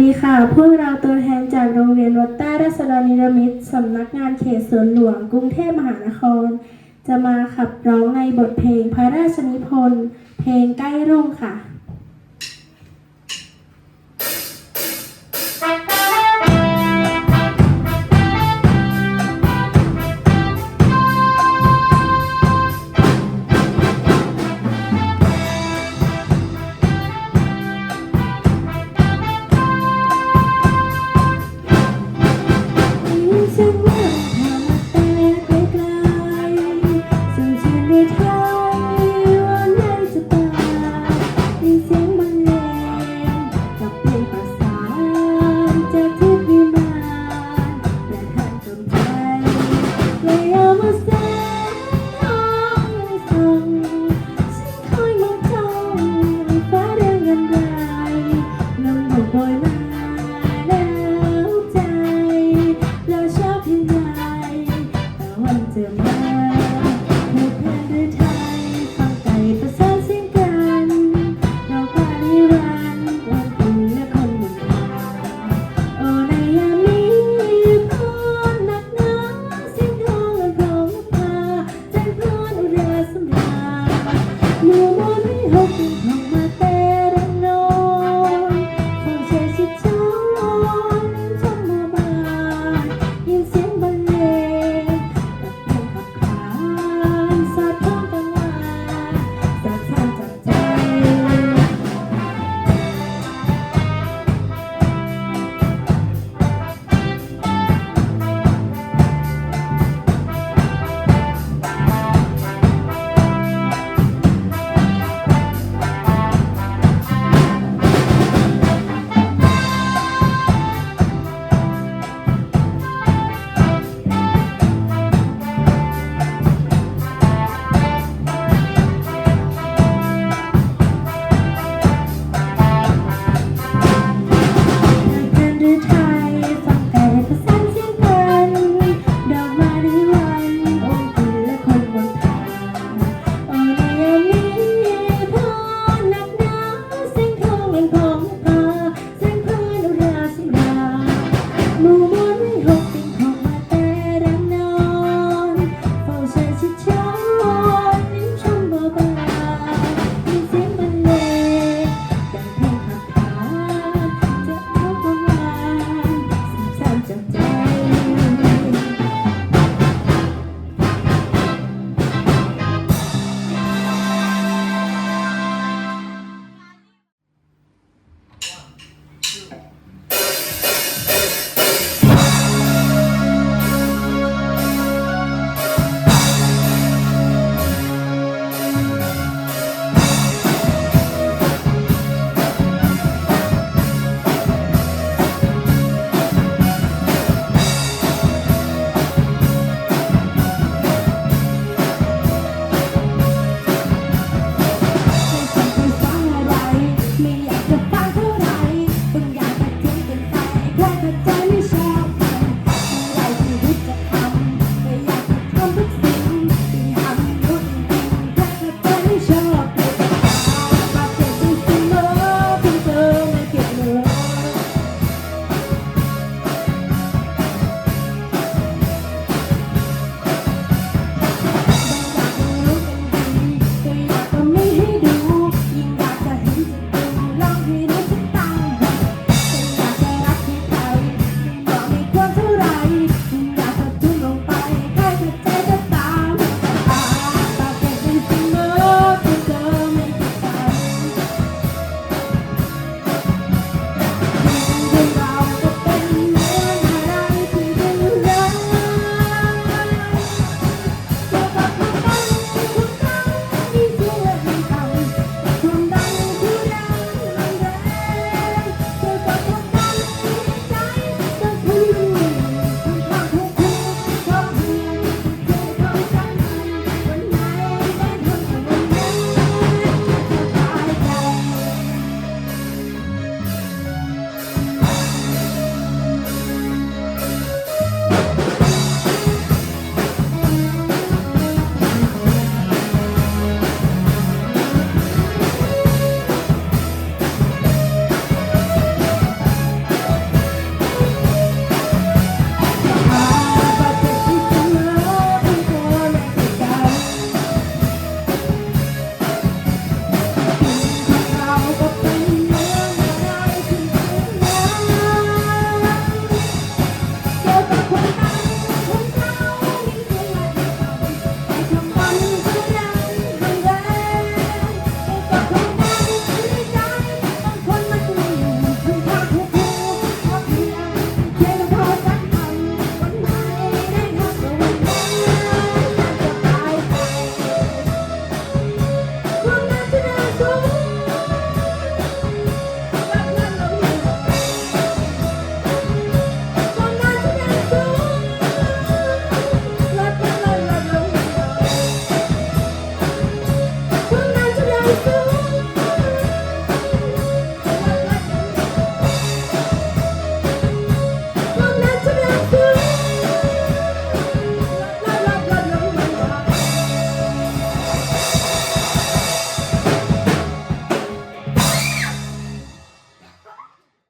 ดีค่ะ พวกเราตัวแทนจากโรงเรียนวัดใต้ราษฎรนิรมิตรสำนักงานเขตสวนหลวงกรุงเทพมหานคร จะมาขับร้องในบทเพลงพระราชนิพนธ์เพลงใกล้รุ่งค่ะ looking